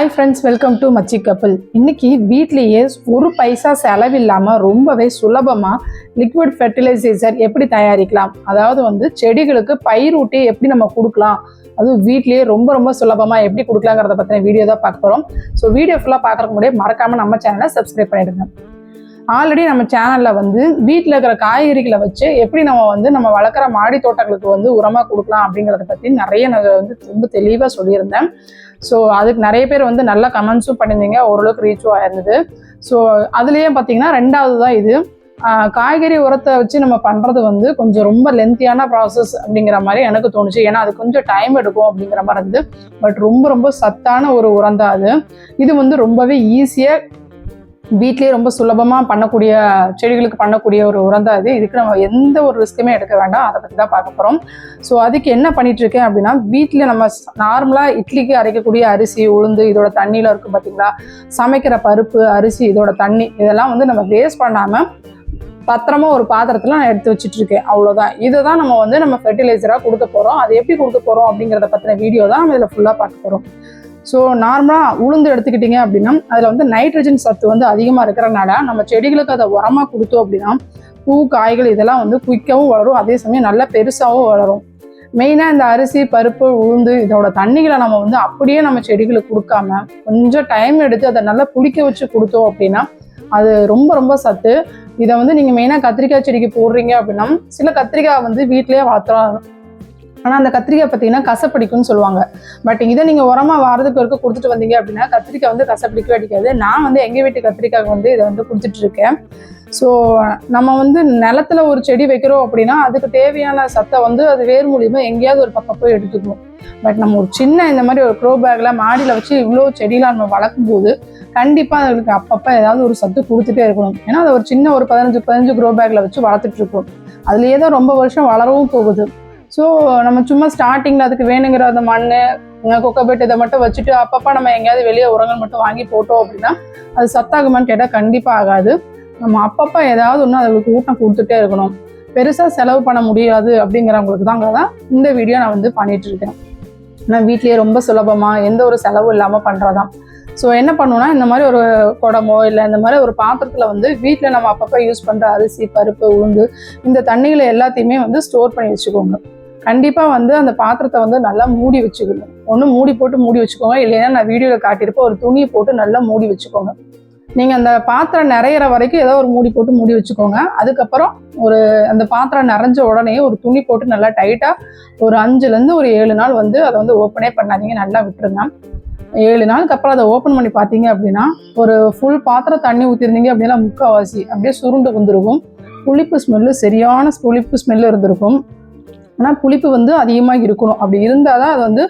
Hi friends welcome to மச்சி கப்பல் இன்னைக்கு வீட்லேயே ஒரு பைசா செலவில்லாமல் ரொம்பவே சுலபமாக லிக்விட் ஃபெர்டிலைசேசர் எப்படி தயாரிக்கலாம்? அதாவது வந்து செடிகளுக்கு பயிரூட்டி எப்படி நம்ம கொடுக்கலாம்? அதுவும் வீட்லேயே ரொம்ப ரொம்ப சுலபமாக எப்படி கொடுக்கலாங்கிறத பற்றின வீடியோ தான் பார்க்க போகிறோம் ஸோ வீடியோ ஃபுல்லாக பார்க்குறக்கு முன்னாடி மறக்காமல் நம்ம சேனலை சப்ஸ்கிரைப் பண்ணிடுங்க. ஆல்ரெடி நம்ம சேனலில் வந்து வீட்டில் இருக்கிற காய்கறிகளை வச்சு எப்படி நம்ம வந்து நம்ம வளர்க்குற மாடி தோட்டங்களுக்கு வந்து உரமாக கொடுக்கலாம் அப்படிங்கிறத பற்றி நிறைய நான் வந்து ரொம்ப தெளிவாக சொல்லியிருந்தேன். ஸோ அதுக்கு நிறைய பேர் வந்து நல்ல கமெண்ட்ஸும் பண்ணியிருந்தீங்க. ஓரளவுக்கு ரீச்சும் ஆயிருந்தது. ஸோ அதுலேயே பார்த்தீங்கன்னா ரெண்டாவது தான் இது. காய்கறி உரத்தை வச்சு நம்ம பண்ணுறது வந்து கொஞ்சம் ரொம்ப லென்த்தியான ப்ராசஸ் அப்படிங்கிற மாதிரி எனக்கு தோணுச்சு. ஏன்னா அது கொஞ்சம் டைம் எடுக்கும் அப்படிங்கிற மாதிரி இருந்து பட் ரொம்ப ரொம்ப சத்தான ஒரு உரம் தான் அது. இது வந்து ரொம்பவே ஈஸியாக வீட்லேயே ரொம்ப சுலபமாக பண்ணக்கூடிய செடிகளுக்கு பண்ணக்கூடிய ஒரு உரம் தான் இது. இதுக்கு நம்ம எந்த ஒரு ரிஸ்க்குமே எடுக்க வேண்டாம். அதை பற்றி தான் பார்க்க போகிறோம் ஸோ அதுக்கு என்ன பண்ணிட்டு இருக்கேன் அப்படின்னா வீட்டில் நம்ம நார்மலாக இட்லிக்கு அரைக்கக்கூடிய அரிசி உளுந்து இதோட தண்ணியில் இருக்கும் பார்த்தீங்களா சமைக்கிற பருப்பு அரிசி இதோட தண்ணி இதெல்லாம் வந்து நம்ம வேஸ்ட் பண்ணாமல் பத்திரமா ஒரு பாத்திரத்தில் நான் எடுத்து வச்சுட்டு இருக்கேன். அவ்வளோதான் இதை தான் நம்ம வந்து நம்ம ஃபெர்டிலைசராக கொடுக்க போகிறோம் அது எப்படி கொடுக்க போகிறோம் அப்படிங்கிறத பற்றின வீடியோ தான் நம்ம இதில் ஃபுல்லாக பார்க்க போகிறோம் ஸோ நார்மலாக உளுந்து எடுத்துக்கிட்டிங்க அப்படின்னா அதில் வந்து நைட்ரஜன் சத்து வந்து அதிகமாக இருக்கிறனால நம்ம செடிகளுக்கு அதை உரமாக கொடுத்தோம் அப்படின்னா பூ காய்கள் இதெல்லாம் வந்து குயிக்காகவும் வளரும். அதே சமயம் நல்லா பெருசாகவும் வளரும். மெயினாக இந்த அரிசி பருப்பு உளுந்து இதோட தண்ணிகளை நம்ம வந்து அப்படியே நம்ம செடிகளுக்கு கொடுக்காம கொஞ்சம் டைம் எடுத்து அதை நல்லா புளிக்க வச்சு கொடுத்தோம் அப்படின்னா அது ரொம்ப ரொம்ப சத்து. இதை வந்து நீங்கள் மெயினாக கத்திரிக்காய் செடிக்கு போடுறீங்க அப்படின்னா சில கத்திரிக்காய் வந்து வீட்டிலேயே வளர்த்துறோம். ஆனால் அந்த கத்திரிக்காய் பார்த்தீங்கன்னா கசப்பிடிக்கும்னு சொல்லுவாங்க. பட் இதை நீங்கள் உரமாக வாரத்துக்கு ஒருக்க கொடுத்துட்டு வந்தீங்க அப்படின்னா கத்திரிக்காய் வந்து கசப்பிடிக்கவே அடிக்காது. நான் வந்து எங்கள் வீட்டு கத்திரிக்காய் வந்து இதை வந்து கொடுத்துட்டு இருக்கேன். ஸோ நம்ம வந்து நிலத்துல ஒரு செடி வைக்கிறோம் அப்படின்னா அதுக்கு தேவையான சத்தை வந்து அது வேர் மூலியமாக எங்கேயாவது ஒரு பக்கம் போய் எடுத்துக்கணும் பட் நம்ம ஒரு சின்ன இந்த மாதிரி ஒரு க்ரோ பேக்கில் மாடியில் வச்சு இவ்வளோ செடியெலாம் நம்ம வளர்க்கும் போது கண்டிப்பாக அதுகளுக்கு அப்பப்போ ஏதாவது ஒரு சத்து கொடுத்துட்டே இருக்கணும். ஏன்னா அதை ஒரு சின்ன ஒரு பதினஞ்சு பதினஞ்சு க்ரோ பேக்கில் வச்சு வளர்த்துட்டு இருக்கோம். அதுலேயே தான் ரொம்ப வருஷம் வளரவும் போகுது. ஸோ நம்ம சும்மா ஸ்டார்டிங்கில் அதுக்கு வேணுங்கிற அந்த மண் கொக்கபெட் இதை மட்டும் வச்சுட்டு அப்பப்போ நம்ம எங்கேயாவது வெளியே உரங்கள் மட்டும் வாங்கி போட்டோம் அப்படின்னா அது சத்தாகுமான்னு கேட்டால் கண்டிப்பாக ஆகாது. நம்ம அப்பப்போ ஏதாவது ஒன்று அதுக்கு ஊட்டம் கொடுத்துட்டே இருக்கணும். பெருசாக செலவு பண்ண முடியாது அப்படிங்கிறவங்களுக்கு தாங்க தான் இந்த வீடியோ நான் வந்து பண்ணிகிட்ருக்கேன் நான் வீட்லேயே ரொம்ப சுலபமாக எந்த ஒரு செலவும் இல்லாமல் பண்ணுறதான் ஸோ என்ன பண்ணுவோம்னா இந்த மாதிரி ஒரு குடமோ இல்லை இந்த மாதிரி ஒரு பாத்திரத்தில் வந்து வீட்டில் நம்ம அப்பப்போ யூஸ் பண்ணுற அரிசி பருப்பு உளுந்து இந்த தண்ணிகளை எல்லாத்தையுமே வந்து ஸ்டோர் பண்ணி வச்சுக்கோங்க. கண்டிப்பாக வந்து அந்த பாத்திரத்தை வந்து நல்லா மூடி வச்சுக்கணும். ஒன்று மூடி போட்டு மூடி வச்சுக்கோங்க. இல்லைன்னா நான் வீடியோவில் காட்டியிருப்பேன். ஒரு துணியை போட்டு நல்லா மூடி வச்சுக்கோங்க. நீங்கள் அந்த பாத்திரம் நிறையிற வரைக்கும் ஏதோ ஒரு மூடி போட்டு மூடி வச்சுக்கோங்க. அதுக்கப்புறம் ஒரு அந்த பாத்திரம் நிறைஞ்ச உடனே ஒரு துணி போட்டு நல்லா டைட்டாக ஒரு அஞ்சுலேருந்து ஒரு ஏழு நாள் வந்து அதை வந்து ஓப்பனே பண்ணாதீங்க. நல்லா விட்டுருங்க. ஏழு நாளுக்கு அப்புறம் அதை ஓப்பன் பண்ணி பார்த்தீங்க அப்படின்னா ஒரு ஃபுல் பாத்திரம் தண்ணி ஊற்றிருந்தீங்க அப்படின்னா முக்கால்வாசி அப்படியே சுருண்டு வந்துருக்கும். புளிப்பு ஸ்மெல்லு சரியான புளிப்பு ஸ்மெல்லு இருந்திருக்கும். ஆனால் புளிப்பு வந்து அதிகமாக இருக்கணும். அப்படி இருந்தால் தான் அது வந்து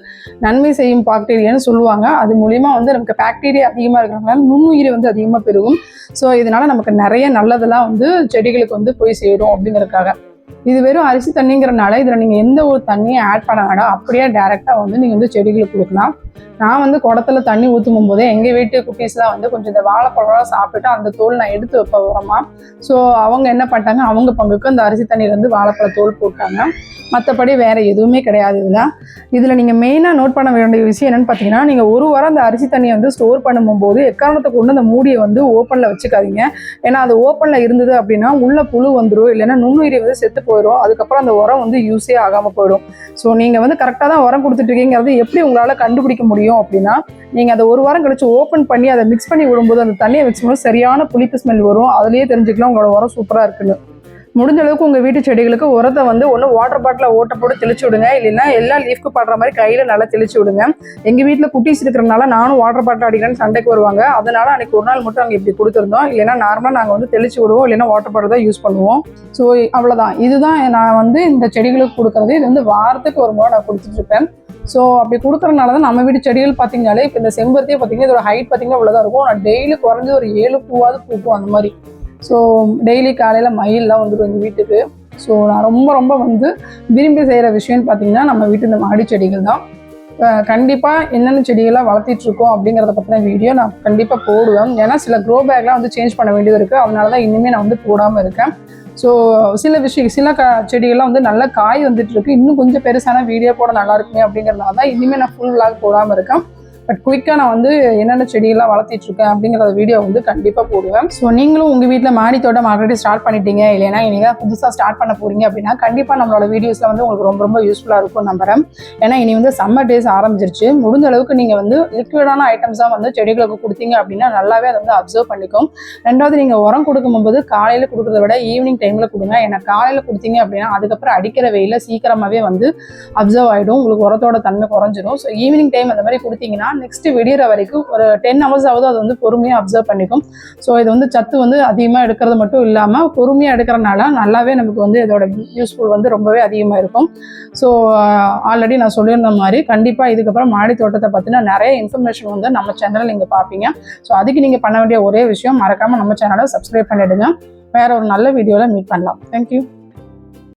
நன்மை செய்யும் பாக்டீரியான்னு சொல்லுவாங்க. அது மூலிமா வந்து நமக்கு பாக்டீரியா அதிகமாக இருக்கிறதுனால நுண்ணுயிர் வந்து அதிகமாக பெருகும். ஸோ இதனால் நமக்கு நிறைய நல்லதெல்லாம் வந்து செடிகளுக்கு வந்து போய் சேரும் அப்படிங்கிறதுக்காக. இது வெறும் அரிசி தண்ணிங்கிறனால இதில் நீங்கள் எந்த ஒரு தண்ணியும் ஆட் பண்ண வேண்டாம் அப்படியே டேரெக்டாக வந்து நீங்கள் வந்து செடிகளுக்கு கொடுக்கலாம். நான் வந்து குடத்துல தண்ணி ஊற்றும் போதே எங்கள் வீட்டு குட்டீஸ்லாம் வந்து கொஞ்சம் இந்த வாழைப்பழம் சாப்பிட்டுட்டு அந்த தோல் நான் எடுத்து வைப்பேன் உரமா ஸோ அவங்க என்ன பண்ணிட்டாங்க? அவங்க பங்குக்கு அந்த அரிசி தண்ணியில வந்து வாழைப்பழ தோல் போட்டாங்க. மற்றபடி வேற எதுவுமே கிடையாது இதில். இதில் நீங்கள் மெயினாக நோட் பண்ண வேண்டிய விஷயம் என்னன்னு பார்த்தீங்கன்னா நீங்கள் ஒரு வாரம் அந்த அரிசி தண்ணியை வந்து ஸ்டோர் பண்ணும்போது எக்காரணத்தை கொண்டு அந்த மூடியை வந்து ஓப்பனில் வச்சுக்காதீங்க. ஏன்னா அது ஓப்பனில் இருந்தது அப்படின்னா உள்ள புழு வந்துடும் இல்லைன்னா நுண்ணுயிரி வந்து செத்து போயிடும் அதுக்கப்புறம் அந்த உரம் வந்து யூஸே ஆகாமல் போயிடும். ஸோ நீங்கள் வந்து கரெக்டாக தான் உரம் கொடுத்துட்டு இருக்கீங்க எப்படி உங்களால் கண்டுபிடிக்க முடியும் அப்படின்னா நீங்கள் அதை ஒரு வாரம் கழிச்சு ஓப்பன் பண்ணி அதை மிக்ஸ் பண்ணி விடும்போது அந்த தண்ணியை மிக்ஸ் பண்ணும்போது சரியான புளிப்பு ஸ்மெல் வரும். அதுலேயே தெரிஞ்சுக்கலாம் உங்களோட உரம் சூப்பராக இருக்குன்னு. முடிஞ்ச அளவுக்கு உங்கள் வீட்டு செடிகளுக்கு உரத்தை வந்து ஒன்று வாட்டர் பாட்டில் ஓட்ட போட்டு தெளிச்சு விடுங்க. இல்லைன்னா எல்லா லீஃப்க்கு படுற மாதிரி கையில் நல்லா தெளிச்சு விடுங்க. எங்கள் வீட்டில் குட்டீஸ் இருக்கிறனால நானும் வாட்டர் பாட்டில் அடிக்கிறேன்னு சண்டைக்கு வருவாங்க. அதனால அன்னைக்கு ஒரு நாள் மட்டும் அங்கே இப்படி கொடுத்துருந்தோம். இல்லைன்னா நார்மலாக நாங்கள் வந்து தெளிச்சு விடுவோம். இல்லைன்னா வாட்டர் பாட்டில் தான் யூஸ் பண்ணுவோம். ஸோ அவ்வளோதான் இதுதான் நான் வந்து இந்த செடிகளுக்கு கொடுக்குறது. இது வந்து வாரத்துக்கு ஒரு முறை நான் கொடுத்துட்ருப்பேன். ஸோ அப்படி கொடுக்குறனால தான் நம்ம வீட்டு செடிகள் பார்த்தீங்கனாலே இப்போ இந்த செம்பருத்தியே பார்த்தீங்கன்னா இதோட ஹைட் பார்த்தீங்கன்னா இவ்வளோதான் இருக்கும். நான் டெய்லி குறைஞ்சது ஒரு ஏழு பூவாவது பூக்கும் அந்த மாதிரி. ஸோ டெய்லி காலையில் மயிலெலாம் வந்துட்டு வந்து வீட்டுக்கு. ஸோ நான் ரொம்ப ரொம்ப வந்து விரும்பி செய்கிற விஷயம்னு பார்த்தீங்கன்னா நம்ம வீட்டு இந்த மாடி செடிகள் தான். கண்டிப்பாக என்னென்ன செடிகள்லாம் வளர்த்திட்ருக்கோம் அப்படிங்கிறத பற்றின வீடியோ நான் கண்டிப்பாக போடுவேன். ஏன்னா சில க்ரோ பேக்லாம் வந்து சேஞ்ச் பண்ண வேண்டியது இருக்குது அதனால தான் இன்னுமே நான் வந்து போடாமல் இருக்கேன். ஸோ சில விஷயம் சில க செடிகள்லாம் வந்து நல்லா காய் வந்துட்டு இருக்கு. இன்னும் கொஞ்சம் பெருசான வீடியோ போட நல்லா இருக்குமே அப்படிங்கிறதுனால தான் இனிமேல் நான் ஃபுல் விளாக் போடாமல் இருக்கேன். பட் குயிக்காக நான் வந்து என்னென்ன செடியெல்லாம் வளர்த்திட்ருக்கேன் அப்படிங்கிற வீடியோ வந்து கண்டிப்பாக போடுவேன். ஸோ நீங்களும் உங்கள் வீட்டில் மாடி தோட்டம் ஆல்ரெடி ஸ்டார்ட் பண்ணிட்டீங்க. இல்லைன்னா நீங்கள் புதுசாக ஸ்டார்ட் பண்ண போகிறீங்க அப்படின்னா கண்டிப்பாக நம்மளோட வீடியோஸில் வந்து உங்களுக்கு ரொம்ப ரொம்ப யூஸ்ஃபுல்லாக இருக்கும் நம்புறேன். ஏன்னா இனி வந்து சம்மர் டேஸ் ஆரம்பிச்சிருச்சு. முடிஞ்ச அளவுக்கு நீங்கள் வந்து லிக்விடான ஐட்டம்ஸாக வந்து செடிகளுக்கு கொடுத்தீங்க அப்படின்னா நல்லாவே அதை வந்து அப்சர்வ் பண்ணிக்கும். ரெண்டாவது நீங்கள் உரம் கொடுக்கும்போது காலையில் கொடுக்குறத விட ஈவினிங் டைமில் கொடுங்க. ஏன்னா காலையில் கொடுத்தீங்க அப்படின்னா அதுக்கப்புறம் அடிக்கிற வெயில சீக்கிரமாகவே வந்து அப்சர்வ் ஆகிடும் உங்களுக்கு உரத்தோட தன்மை குறைஞ்சிடும் ஸோ ஈவினிங் டைம் அந்த மாதிரி கொடுத்தீங்கன்னா நெக்ஸ்ட் விடியற வரைக்கும் ஒரு டென் ஹவர்ஸ் ஆகுது அது வந்து பொறுமையாக அப்சர்வ் பண்ணிக்கும். ஸோ இது வந்து சத்து வந்து அதிகமாக எடுக்கிறது மட்டும் இல்லாமல் பொறுமையாக எடுக்கிறனால நல்லாவே நமக்கு வந்து இதோட யூஸ்ஃபுல் வந்து ரொம்பவே அதிகமாக இருக்கும். ஸோ ஆல்ரெடி நான் சொல்லியிருந்த மாதிரி கண்டிப்பாக இதுக்கப்புறம் மாடி தோட்டத்தை பற்றின நிறைய இன்ஃபர்மேஷன் வந்து நம்ம சேனலில் நீங்கள் பார்ப்பீங்க. ஸோ அதுக்கு நீங்கள் பண்ண வேண்டிய ஒரே விஷயம் மறக்காமல் நம்ம சேனலை சப்ஸ்கிரைப் பண்ணிவிடுங்க வேற ஒரு நல்ல வீடியோவில் மீட் பண்ணலாம். தேங்க்யூ